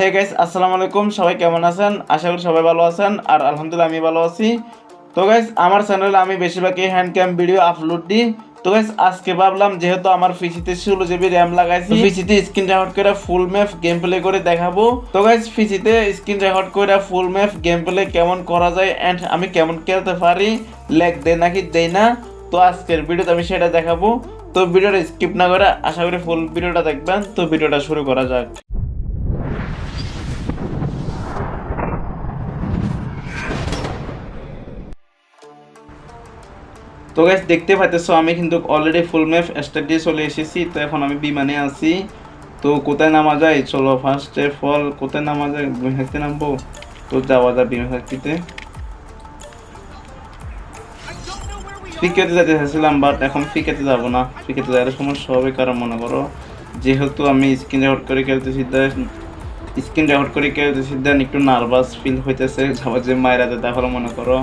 Hey guys আসসালামু আলাইকুম। সবাই কেমন আছেন? আশা করি সবাই ভালো আছেন। আর আলহামদুলিল্লাহ আমি ভালো আছি। তো গাইস আমার চ্যানেলে আমি বেশিরভাগই হ্যান্ড ক্যাম ভিডিও আপলোড দিই। তো গাইস আজকে ভাবলাম যেহেতু আমার পিসিতে ষোলো জিবি র্যাম লাগাইছি পিসিতে স্ক্রিন রেকর্ড করে ফুল ম্যাপ গেম প্লে করে দেখাবো। তো গাইস পিসিতে স্ক্রিন রেকর্ড করে ফুল ম্যাপ গেম প্লে কেমন করা যায় অ্যান্ড আমি কেমন খেলতে পারি লেগ দেয় নাকি দেই না তো আজকের ভিডিওতে আমি সেটা দেখাবো। তো ভিডিওটা স্কিপ না করে আশা করি ফুল ভিডিওটা দেখবেন। তো ভিডিওটা শুরু করা যাক। তো গাইস দেখতে পাইতেছো, আমি কিন্তু অলরেডি ফুল ম্যাপ দিয়ে চলে এসেছি, তো এখন আমি বিমানে আছি। তো কোথায় নামা যায়? চলো ফার্স্টে ফল কোথায় নামা যায়? বিমানে নামবো? তো যাওয়া যায় বিমানে ফিকেতে যেতে চাইছিলাম বাট এখন ফিকেতে যাব না। ফিকেতে যাওয়ার সমস্যা হবে কারণ মনে করো, যেহেতু আমি স্ক্রিন রেকর্ড করে খেলতেছি স্ক্রিন রেকর্ড করে খেলতেছি দেন একটু নার্ভাস ফিল হইতেছে যাবার যে মায়েরাতে তাহলে মনে করো।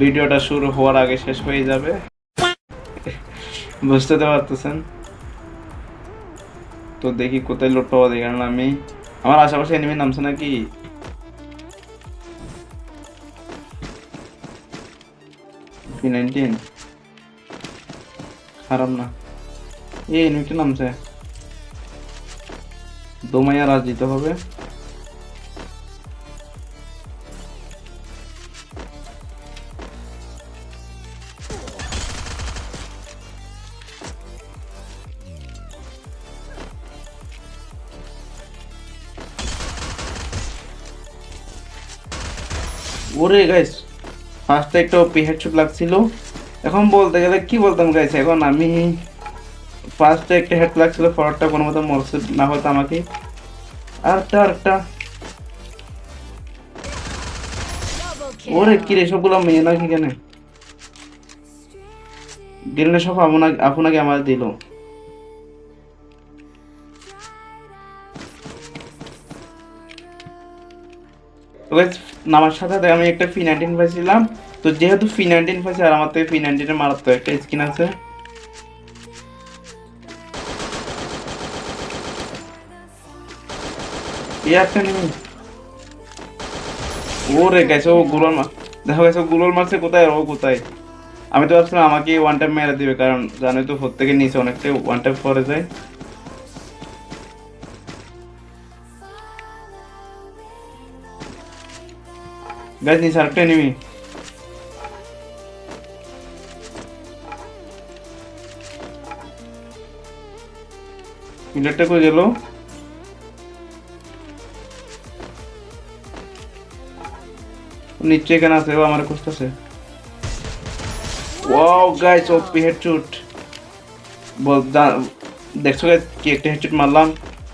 ভিডিওটা শুরু হওয়ার আগে শেষ হয়ে যাবে। বুঝতে তো পারতেছেন? তো দেখি কোথায় লোড পাওয়া যায় কারণ আমি আমার আশেপাশে এনিমি নামছে নাকি? খারাপ না। এই এনিমিটা নামছে। দোমাইয়া রাজ দিতে হবে। ওরে গাইস ফার্স্টে একটা ওপি হেডশট লাগছিল। এখন বলতে গেলে কি বলতাম গাইস এখন আমি ফার্স্টে একটা হেড লাগছিল, ফরওয়ার্ডটা কোনো মতো মরছে না হতো আমাকে। আরেকটা আরেকটা ওরে কি রে, সবগুলো মেয়ে নাকি কেন দিলে সব আপনাকে আপনাকে আমার দিল। নামার সাথে সাথে আমি একটা ফি নাইনটিন পাইছিলাম তো যেহেতু ফি নাইনটিন পাইছি আর আমার তো ফি মারাত্মক একটা স্কিন আছে। আমি তো ভাবছিলাম আমাকে ওয়ান টাইম মেরে দিবে, কারণ জানোই তো থেকে নিচে অনেকটা ওয়ান টাইম পরে যায়। গাইজ নিচে আরেকটা এনিমি মিটারটা করে গেল নিচে কেন আছে ও আমার খুঁজতেছে ওয়াও গাইস ওপি হেডশট বল দেখছ গাইস কি একটা হেডশট মারলাম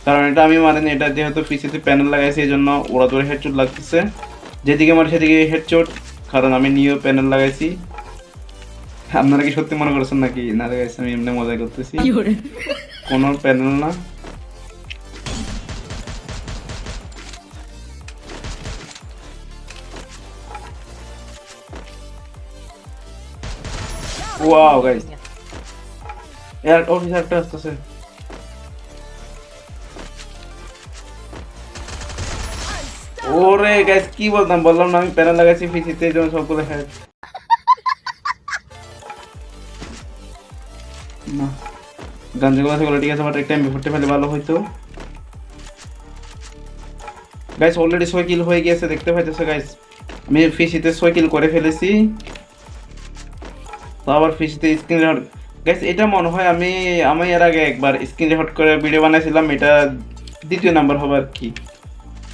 কারণ এটা আমি মারিনি এটা যেহেতু পিসিতে প্যানেল লাগাইছি এই জন্য ওরা ধরে হেডশট লাগতেছে যেদিকে মারি সেদিকে হেডশট কারণ আমি নিউ প্যানেল লাগাইছি আপনারা কি সত্যি মনে করছেন নাকি না লাগাইছি আমি এমনি মজা করতেছি কোনো প্যানেল না ওয়াও গাইস এয়ার অফিসারটা আসতেছে ওরে গাইস কি বলতাম? বললাম না, আমি প্যানেল লাগাইছি পিসিতে এই জন্য সবগুলো হ্যাক না। গান যেগুলো ঠিক আছে বাট একটা এমবি ফোর্টি ফেলে ভালো হইতো। গাইস অলরেডি ছয় কিল হয়ে গিয়েছে, দেখতে পাইতেছো গাইস আমি ফিসিতে ছয় কিল করে ফেলেছি। তো আবার ফিসিতে স্ক্রিন রেকর্ড গাইস এটা মনে হয় আমি আমি এর আগে একবার স্ক্রিন রেকর্ড করে ভিডিও বানাইছিলাম, এটা দ্বিতীয় নাম্বার হবে আর কি।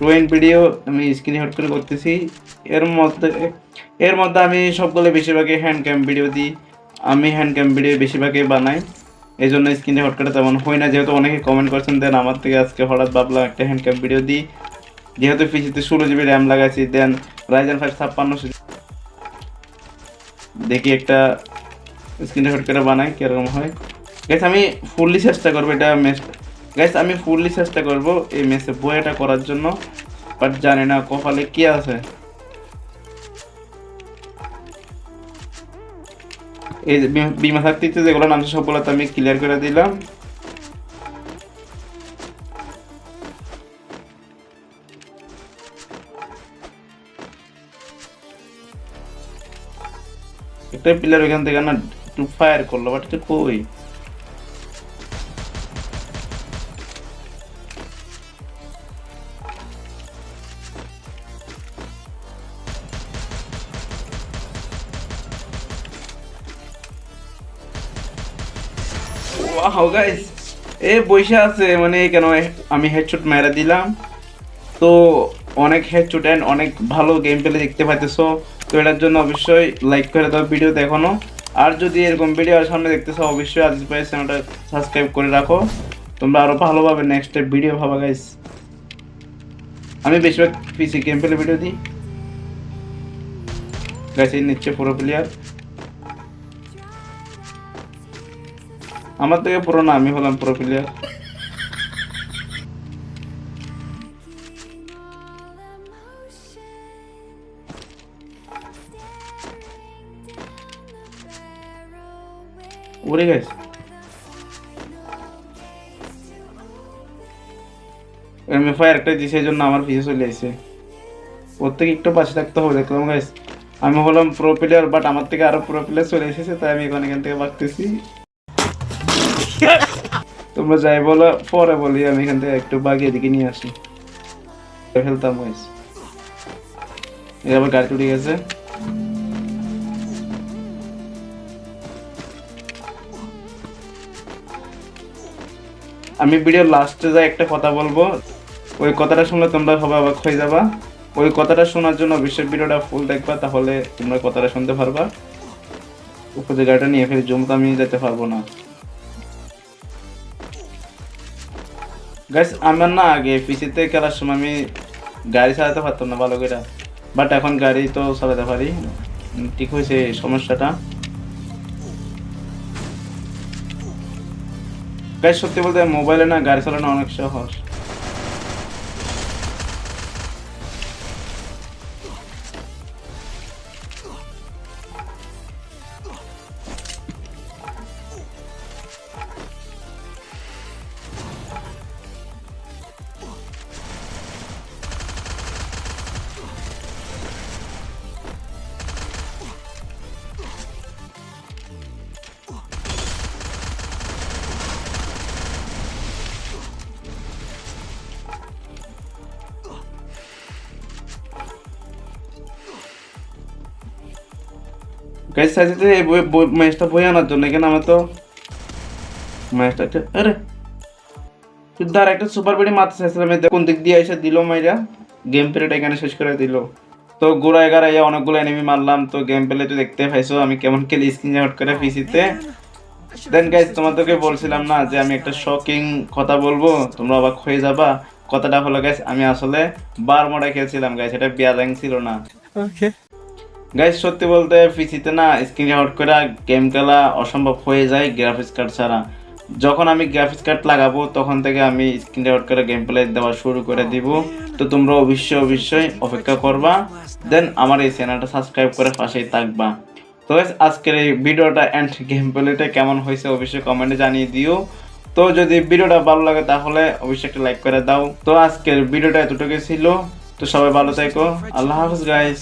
রোয়েন ভিডিও আমি স্ক্রিন রেকর্ড করে করতেছি। এর মধ্যে এর মধ্যে আমি সবগুলো বেশিরভাগই হ্যান্ড ক্যাম ভিডিও দিই। আমি হ্যান্ড ক্যাম ভিডিও বেশিরভাগই বানাই। এই জন্য স্ক্রিন রেকর্ড করে তেমন হয় না। যেহেতু অনেকে কমেন্ট করছেন, দেন আমার থেকে আজকে হঠাৎ ভাবলাম একটা হ্যান্ড ক্যাম ভিডিও দিই। যেহেতু পিসিতে ষোলো জিবি র্যাম লাগাইছি, দেন রাইজেন ফাইভ ছাপ্পান্নশো দেখি একটা স্ক্রিন রেকর্ড করে বানাই, কীরকম হয়। গ্যাস আমি ফুললি চেষ্টা করব এটা গাইস আমি ফুললি চেষ্টা করব এই মেসে বইটা করার জন্য বাট জানি না কপালে কি আছে। এই বিমা থাকতে যেগুলো নাম সবগুলো আমি ক্লিয়ার করে দিলাম। একটা পিলার ওইখান থেকে না একটু ফায়ার করল বাট কই? ওয়াও গাইস এ বসে আছে মানে কেন আমি হেডশট মেরে দিলাম। তো অনেক হেডশট এন্ড অনেক ভালো গেম প্লে দেখতে পাইতেছো। তো এটার জন্য অবশ্যই লাইক করে দাও ভিডিও দেখানো আর যদি এরকম ভিডিও সামনে দেখতে চাও অবশ্যই আজিজ ভাই চ্যানেলটা সাবস্ক্রাইব করে রাখো। তোমরা আরও ভালোভাবে নেক্সট ভিডিও ভাবা গাইস আমি বেশিরভাগ পিসি গেম প্লে ভিডিও দিই। গাইস এই নিচ্ছে পুরো প্লেয়ার আমার থেকে পুরো না, আমি হলাম প্রো প্লেয়ার উড়ে গেছে। একটা জন্য আমার চলে ওর থেকে একটু থাকতে হবে আমি হলাম প্রো প্লেয়ার বাট আমার থেকে আরও প্রো প্লেয়ার চলে এসেছে, তাই আমি এখন এখান থেকে ভাগতেছি। তোমরা যাই বলো, পরে বলি, আমি এখান থেকে একটু বাগিয়ে দিকে নিয়ে আসি। ফেলতাম গাইস এই আবার গাড়ি গেছে। আমি ভিডিওর লাস্টে যাই একটা কথা বলব। ওই কথাটা শুনলে তোমরা সবাই অবাক হয়ে যাবা। ওই কথাটা শোনার জন্য বিশ্বের ভিডিওটা ফুল দেখবা, তাহলে তোমরা কথাটা শুনতে পারবা। উপরে গাড়িটা নিয়ে ফেলি, জুম তো আমি যেতে পারব না। গাইস আমার না আগে পিসিতে খেলার সময় আমি গাড়ি চালাতে পারতাম না ভালো করে। বাট এখন গাড়ি তো চালাতে পারি। ঠিক হয়েছে সমস্যাটা। গাইস সত্যি বলতে মোবাইলে না গাড়ি চালানো অনেক সহজ। গাইস চাইছে এই বই- বই- ম্যাচটা বই আনার জন্য, এখানে আমার তো ম্যাচটা আরে! তুই দাঁড়া একটা সুপার বেডি মারতে চাইছিলাম, এই কোন দিক দিয়ে এসে দিল মাইরা। গেম পিরিয়ড এখানে শেষ করে দিল। তো গোড়া এগারাই অনেকগুলো এনিমি মারলাম, তো গেম প্লে তো দেখতে পাইছো, আমি কেমন খেলি স্ক্রিন আউট করে পিসিতে। দেন গাইস তোমাদেরকে বলছিলাম না যে আমি একটা শকিং কথা বলব, তোমরা অবাক হয়ে যাবা। কথাটা হলো গাইস আমি আসলে বার মোড়া খেলছিলাম গাইস এটা বিয়াদাং ছিল না। গাইস সত্যি বলতে পিসিতে না স্ক্রিন আউট করে গেম খেলা অসম্ভব হয়ে যায় গ্রাফিক্স কার্ড ছাড়া। যখন আমি গ্রাফিক্স কার্ড লাগাবো, তখন থেকে আমি স্ক্রিন আউট করে গেম প্লে দেওয়া শুরু করে দিব। তো তোমরা অবশ্যই অবশ্যই অপেক্ষা করবা। দেন আমার এই চ্যানেলটা সাবস্ক্রাইব করে পাশেই থাকবা। তো আজকের এই ভিডিওটা অ্যান্ড গেম প্লেটা কেমন হয়েছে অবশ্যই কমেন্টে জানিয়ে দিও। তো যদি ভিডিওটা ভালো লাগে তাহলে অবশ্যই একটা লাইক করে দাও। তো আজকের ভিডিওটা এতটুকু ছিল। তো সবাই ভালো থেকো। আল্লাহ হাফিজ গাইস